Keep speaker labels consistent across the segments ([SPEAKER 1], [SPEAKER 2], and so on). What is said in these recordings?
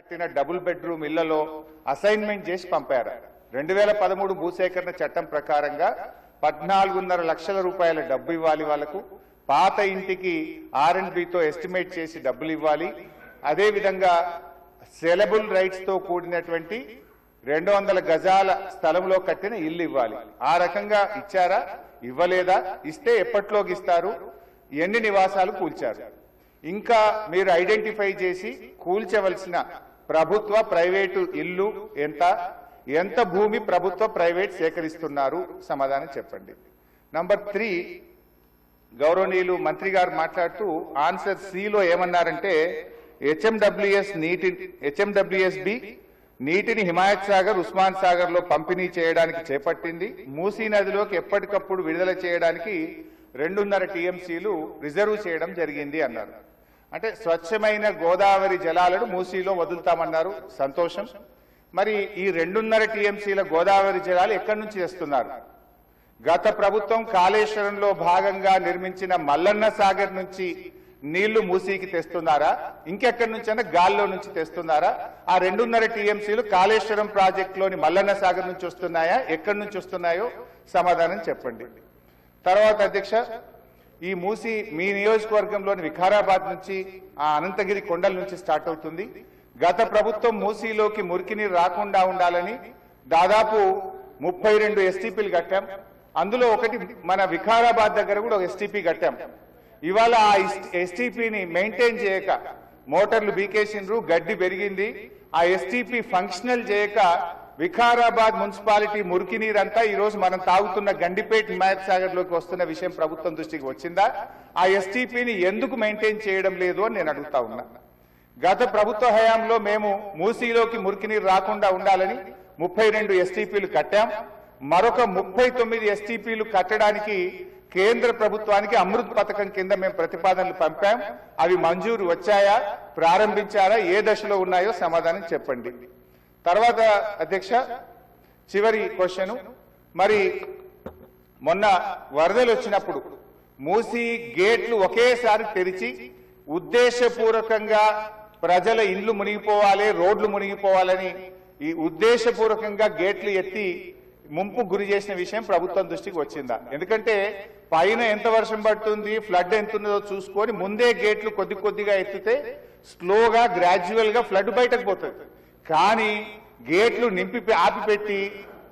[SPEAKER 1] కట్టిన double bedroom ఇళ్ళలో assignment చేసి పంపారు. రెండు వేల పదమూడు భూసేకరణ చట్టం ప్రకారంగా పద్నాలుగున్నర లక్షల రూపాయల డబ్బు ఇవ్వాలి వాళ్ళకు. పాత ఇంటికి ఆర్ అండ్ బితో ఎస్టిమేట్ చేసి డబ్బులు ఇవ్వాలి. అదేవిధంగా సెలబుల్ రైట్స్తో కూడినటువంటి రెండు వందల గజాల స్థలంలో కట్టిన ఇల్లు ఇవ్వాలి. ఆ రకంగా ఇచ్చారా? ఇవ్వలేదా? ఇస్తే ఎప్పట్లోకి ఇస్తారు? ఎన్ని నివాసాలు కూల్చారు? ఇంకా మీరు ఐడెంటిఫై చేసి కూల్చవలసిన ప్రభుత్వ ప్రైవేటు ఇల్లు ఎంత? ఎంత భూమి ప్రభుత్వ ప్రైవేట్ సేకరిస్తున్నారు? సమాధానం చెప్పండి. నంబర్ త్రీ గౌరవనీయులు మంత్రి గారు మాట్లాడుతూ ఆన్సర్ సిలో ఏమన్నారంటే హెచ్ఎండబ్ల్యూఎస్ నీటి హెచ్ఎండబ్ల్యూఎస్ బి నీటిని హిమాయత్ సాగర్ ఉస్మాన్ సాగర్లో పంపిణీ చేయడానికి చేపట్టింది. మూసీ నదిలోకి ఎప్పటికప్పుడు విడుదల చేయడానికి రెండున్నర టీఎంసీలు రిజర్వ్ చేయడం జరిగింది అన్నారు. అంటే స్వచ్ఛమైన గోదావరి జలాలను మూసీలో వదులుతామన్నారు. సంతోషం. మరి ఈ రెండున్నర టీఎంసీల గోదావరి జలాలు ఎక్కడి నుంచి తెస్తున్నారు? గత ప్రభుత్వం కాళేశ్వరంలో భాగంగా నిర్మించిన మల్లన్న సాగర్ నుంచి నీళ్ళు మూసీకి తెస్తున్నారా? ఇంకెక్కడి నుంచైనా గాల్లో నుంచి తెస్తున్నారా? ఆ రెండున్నర టీఎంసీలు కాళేశ్వరం ప్రాజెక్టులోని మల్లన్న సాగర్ నుంచి వస్తున్నాయా? ఎక్కడి నుంచి వస్తున్నాయో సమాధానం చెప్పండి. తర్వాత అధ్యక్ష ఈ మూసి మీ నియోజకవర్గంలోని వికారాబాద్ నుంచి ఆ అనంతగిరి కొండల నుంచి స్టార్ట్ అవుతుంది. గత ప్రభుత్వం మూసీలోకి మురికి నీరు రాకుండా ఉండాలని దాదాపు ముప్పై రెండు ఎస్టీపీలు కట్టాం. అందులో ఒకటి మన వికారాబాద్ దగ్గర కూడా ఒక ఎస్టీపీ కట్టాం. ఇవాళ ఆ ఎస్టీపీని మెయింటైన్ చేయక మోటార్లు బీకేసిండ్రు గడ్డి పెరిగింది. ఆ ఎస్టీపీ ఫంక్షనల్ చేయక వికారాబాద్ మున్సిపాలిటీ మురికి నీరంతా ఈ రోజు మనం తాగుతున్న గండిపేట్ హిమాయత్ సాగర్లోకి వస్తున్న విషయం ప్రభుత్వం దృష్టికి వచ్చిందా? ఆ ఎస్టీపీని ఎందుకు మెయింటైన్ చేయడం లేదు అని నేను అడుగుతా ఉన్నా. గత ప్రభుత్వ హయాంలో మేము మూసీలోకి మురికి నీరు రాకుండా ఉండాలని ముప్పై రెండు ఎస్టీపీలు కట్టాం. మరొక ముప్పై తొమ్మిది ఎస్టీపీలు కట్టడానికి కేంద్ర ప్రభుత్వానికి అమృత్ పథకం కింద మేము ప్రతిపాదనలు పంపాం. అవి మంజూరు వచ్చాయా? ప్రారంభించారా? ఏ దశలో ఉన్నాయో సమాధానం చెప్పండి. తర్వాత అధ్యక్ష చివరి క్వశ్చన్ మరి మొన్న వరదలు వచ్చినప్పుడు మూసి గేట్లు ఒకేసారి తెరిచి ఉద్దేశపూర్వకంగా ప్రజల ఇండ్లు మునిగిపోవాలి రోడ్లు మునిగిపోవాలని ఈ ఉద్దేశపూర్వకంగా గేట్లు ఎత్తి ముంపు గురి చేసిన విషయం ప్రభుత్వం దృష్టికి వచ్చిందా? ఎందుకంటే పైన ఎంత వర్షం పడుతుంది ఫ్లడ్ ఎంత ఉన్నదో చూసుకొని ముందే గేట్లు కొద్ది కొద్దిగా ఎత్తితే స్లోగా గ్రాడ్యువల్గా ఫ్లడ్ బయటకు పోతుంది. కానీ గేట్లు నింపి ఆపిపెట్టి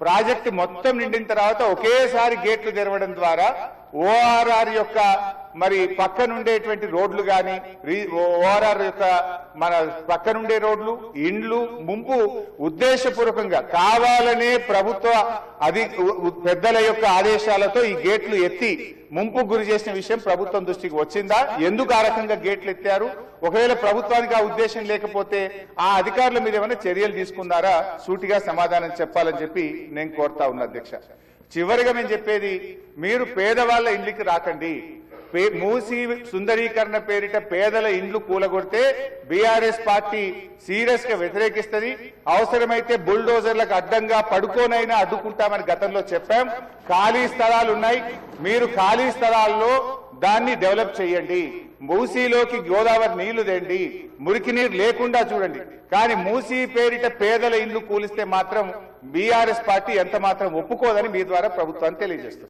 [SPEAKER 1] ప్రాజెక్టు మొత్తం నిండిన తర్వాత ఒకేసారి గేట్లు తెరవడం ద్వారా ఓఆర్ఆర్ యొక్క మరి పక్కనుండేటువంటి రోడ్లు గాని ఓఆర్ఆర్ యొక్క మన పక్కనుండే రోడ్లు ఇండ్లు ముంపు ఉద్దేశపూర్వకంగా కావాలనే ప్రభుత్వ అధి పెద్దల యొక్క ఆదేశాలతో ఈ గేట్లు ఎత్తి ముంపు గురి చేసిన విషయం ప్రభుత్వం దృష్టికి వచ్చిందా? ఎందుకు ఆ రకంగా గేట్లు ఎత్తారు? ఒకవేళ ప్రభుత్వానికి ఆ ఉద్దేశం లేకపోతే ఆ అధికారుల మీద ఏమైనా చర్యలు తీసుకున్నారా? సూటిగా సమాధానం చెప్పాలని చెప్పి నేను కోరుతా ఉన్నా అధ్యక్ష. చివరిగా మేము చెప్పేది మీరు పేదవాళ్ళ ఇంటికి రాకండి. మూసి సుందరీకరణ పేరిట పేదల ఇండ్లు కూలగొడితే బీఆర్ఎస్ పార్టీ సీరియస్గా వ్యతిరేకిస్తుంది. అవసరమైతే బుల్డోజర్లకు అడ్డంగా పడుకోనైనా అడ్డుకుంటామని గతంలో చెప్పాం. ఖాళీ స్థలాలు ఉన్నాయి మీరు ఖాళీ స్థలాల్లో దాన్ని డెవలప్ చేయండి. మూసీలోకి గోదావరి నీళ్ళు తెండి. మురికి నీరు లేకుండా చూడండి. కానీ మూసీ పేరిట పేదల ఇండ్లు కూలిస్తే మాత్రం బీఆర్ఎస్ పార్టీ ఎంత మాత్రం ఒప్పుకోదని మీ ద్వారా ప్రభుత్వాన్ని తెలియజేస్తుంది